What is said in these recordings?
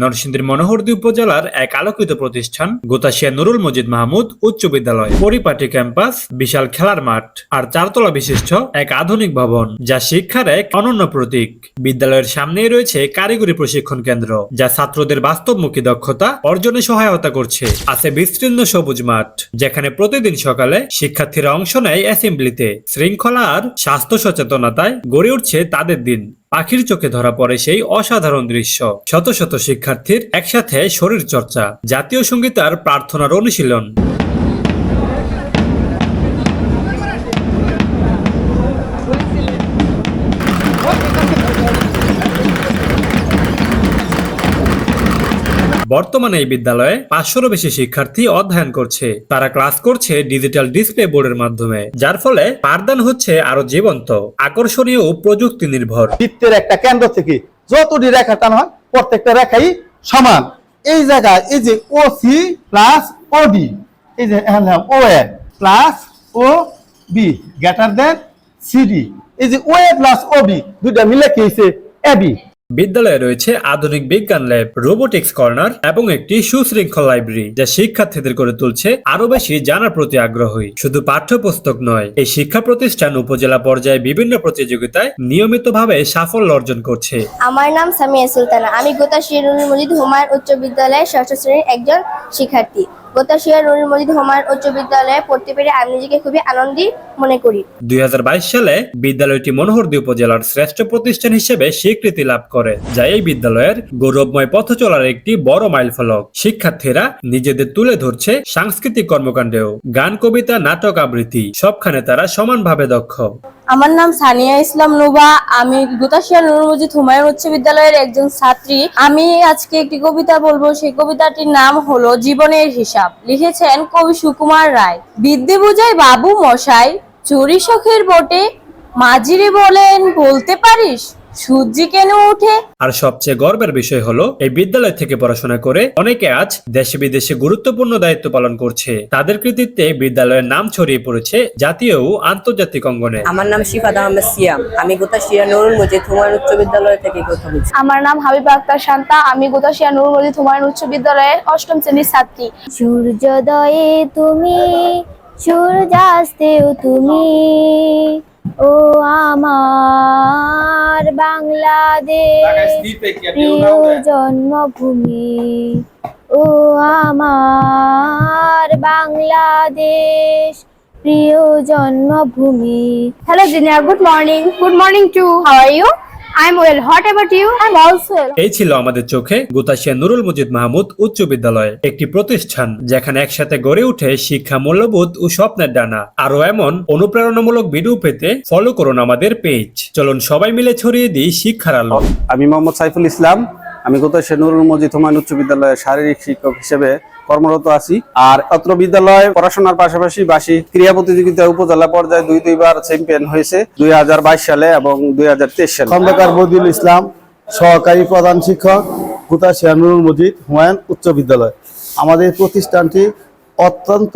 নরসিংদীর মনোহরদী উপজেলার এক আলোকিত প্রতিষ্ঠান গোতাশিয়া নুরুল মজিদ মাহমুদ উচ্চ বিদ্যালয় পরিপাটি ক্যাম্পাস, বিশাল খেলার মাঠ আর চারতলা বিশিষ্ট এক আধুনিক ভবন, যা শিক্ষার এক অনন্য প্রতীক। বিদ্যালয়ের সামনেই রয়েছে কারিগরি প্রশিক্ষণ কেন্দ্র, যা ছাত্রদের বাস্তবমুখী দক্ষতা অর্জনে সহায়তা করছে। আছে বিস্তীর্ণ সবুজ মাঠ, যেখানে প্রতিদিন সকালে শিক্ষার্থীরা অংশ নেয় অ্যাসেম্বলিতে। শৃঙ্খলা আর স্বাস্থ্য সচেতনতায় গড়ে উঠছে তাদের দিন। পাখির চোখে ধরা পড়ে সেই অসাধারণ দৃশ্য। শত শত শিক্ষার্থীর একসাথে শরীর চর্চা জাতীয় সঙ্গীতার প্রার্থনার অনুশীলন। বর্তমানে এই বিদ্যালয়ে পাঁচশোরও বেশি শিক্ষার্থী অধ্যয়ন করছে। তারা ক্লাস করছে ডিজিটাল ডিসপ্লে বোর্ডের মাধ্যমে, যার ফলে পাঠদান হচ্ছে আরও জীবন্ত, আকর্ষণীয় প্রযুক্তি নির্ভর বৃত্তের একটা কেন্দ্র থেকে যতটি রেখা টানা হয়, প্রত্যেকটা রেখাই সমান। এই জায়গায় এই যে O C plus O D এই যে O A plus O B greater than CD এই যে O A plus O B দুইটা মিলে কি হয়েছে এ বি বিদ্যালয়ে রয়েছে আধুনিক বিজ্ঞান ল্যাব, রোবোটিক্স কর্নার এবং একটি সুশৃঙ্খল লাইব্রেরি যা শিক্ষার্থীদের করে তুলছে আরও বেশি জানার প্রতি আগ্রহী। শুধু পাঠ্যপুস্তক নয়, এই শিক্ষা প্রতিষ্ঠান উপজেলা পর্যায়ে বিভিন্ন প্রতিযোগিতায় নিয়মিতভাবে সাফল্য অর্জন করছে। আমার নাম সামিয়া সুলতানা। আমি গোতা শিরুল মজিদ হুমায়ুন উচ্চ বিদ্যালয়ের ষষ্ঠ শ্রেণির একজন শিক্ষার্থী। গোতা শিরুল মজিদ হুমায়ুন উচ্চ বিদ্যালয়ে পড়তে পেরে আমি নিজেকে খুবই আনন্দী মনে করি। দুই সালে বিদ্যালয়টি মনোহরদী উপজেলার শ্রেষ্ঠ প্রতিষ্ঠান হিসেবে স্বীকৃতি লাভ করে, যা এই বিদ্যালয়ের গৌরবময় পথ চলার একটি বড় মাইলফলক শিক্ষার্থীরা নিজেদের তুলে ধরছে সাংস্কৃতিক কর্মকাণ্ডেও। গান, কবিতা, নাটক আবৃত্তি, সবখানে তারা সমানভাবে দক্ষ। আমার নাম সানিয়া ইসলাম নুবা, আমি গুতাশিয়া নুর মজিদ হুমায়ুন উচ্চ বিদ্যালয়ের একজন ছাত্রী। আমি আজকে একটি কবিতা বলব, সেই কবিতাটির নাম হলো জীবনের হিসাব। লিখেছেন কবি সুকুমার রায়। বিদ্যে বুঝাই বাবু মশাই, চুরি শখের বটে, মাঝিরে বলেন, বলতে পারিস? সূর্যি কেন ওঠে? আর সবচেয়ে গর্বের বিষয় হলো এই বিদ্যালয় থেকে পড়াশোনা করে অনেকে আজ দেশে বিদেশে গুরুত্বপূর্ণ দায়িত্ব পালন করছে। তাদের কৃতিত্বে বিদ্যালয়ের নাম ছড়িয়ে পড়েছে জাতীয় ও আন্তর্জাতিক অঙ্গনে। আমার নাম শিফাত আহমেদ সিয়াম। আমি গোতাশিয়া নুরুল মজিদ হুমায়ুন উচ্চ বিদ্যালয় থেকে কথা বলছি। আমার নাম হাবিবা আক্তার শান্তা। আমি গোদাশিয়া নুর মজিদ হুমায়ুন উচ্চ বিদ্যালয়ের অষ্টম শ্রেণির ছাত্রী। সূর্যোদয়ে তুমি সূর্যাস্তেও তুমি। ও আমার বাংলাদেশ প্রিয় জন্মভূমি। ও আমার বাংলাদেশ প্রিয় জন্মভূমি। Hello Zinia good morning good morning too how are you I am well what about you I am also এই ছিল আমাদের চোখে গোতাশিয়া নুরুল মজিদ মাহমুদ উচ্চ বিদ্যালয় একটি প্রতিষ্ঠান যেখানে একসাথে গড়ে উঠে শিক্ষা মূল্যবোধ ও স্বপ্নের ডানা। আরও এমন অনুপ্রেরণামূলক ভিডিও পেতে ফলো করুন আমাদের পেজ চলুন সবাই মিলে ছড়িয়ে দিই শিক্ষার আলো। আমি মোহাম্মদ সাইফুল ইসলাম। আমি গত নুরুল মজিদ হুমায়ুন উচ্চ বিদ্যালয়ের শারীরিক শিক্ষক হিসেবে কর্মরত আছি। আর অত্র বিদ্যালয়ে পড়াশোনার পাশাপাশি বাসি ক্রীড়া প্রতিযোগিতায় উপজেলা পর্যায়ে দুই, দুইবার চ্যাম্পিয়ন হয়েছে দুই হাজার বাইশ সালে এবং দুই সালে। খন্দকার বদিউল ইসলাম, সহকারী প্রধান শিক্ষক গুতাশিয়া নুরুল মজিদ হুমায়ুন উচ্চ বিদ্যালয়। আমাদের প্রতিষ্ঠানটি অত্যন্ত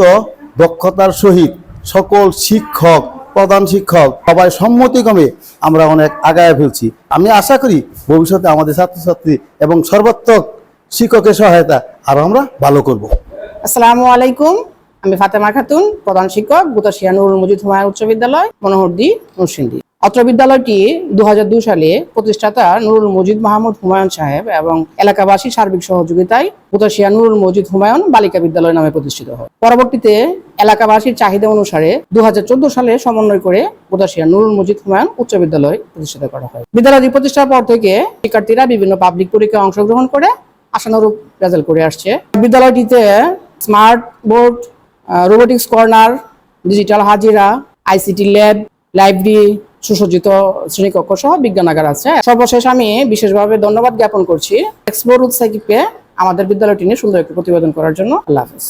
দক্ষতার সহিত সকল শিক্ষক, প্রধান শিক্ষক, সবাই সম্মতিক্রমে আমরা অনেক আগায় ফেলছি। আমি আশা করি ভবিষ্যতে আমাদের ছাত্রছাত্রী এবং সর্বাত্মক শিক্ষকের সহায়তা আরও আমরা ভালো করব। আসসালামু আলাইকুম, আমি ফাতেমা খাতুন, প্রধান শিক্ষক গোতাশিয়া নুরুল মজিদ হুমায়ুন উচ্চ বিদ্যালয়, মনোহরদি, নরসিংদী। অত্র বিদ্যালয়টি দু সালে প্রতিষ্ঠাতা নুরুল মজিদ মাহমুদ হুমায়ুন সাহেব এবং এলাকাবাসীর সার্বিক সহযোগিতায় গোতাশিয়া নুরুল মজিদ হুমায়ুন বালিকা বিদ্যালয় নামে প্রতিষ্ঠিত হয়। পরবর্তীতে এলাকাবাসীর চাহিদা অনুসারে দু হাজার চোদ্দ সালে সমন্বয় করে গোতাশিয়া নুরুল মজিদ হুমায়ুন উচ্চ বিদ্যালয় প্রতিষ্ঠিত করা হয়। বিদ্যালয়টি প্রতিষ্ঠার পর থেকে শিক্ষার্থীরা বিভিন্ন পাবলিক পরীক্ষায় অংশগ্রহণ করে আশানুরূপ রেজাল্ট করে আসছে। বিদ্যালয়টিতে smart board robotics corner digital হাজিরা আইসিটি ল্যাব লাইব্রেরি সুসজ্জিত শ্রেণীকক্ষ সহ বিজ্ঞানাগার আছে। সর্বশেষ আমি বিশেষভাবে ধন্যবাদ জ্ঞাপন করছি এক্সপোর উৎসাহিকে আমাদের বিদ্যালয়টি নিয়ে সুন্দর একটি প্রতিবেদন করার জন্য। আল্লাহ হাফিজ।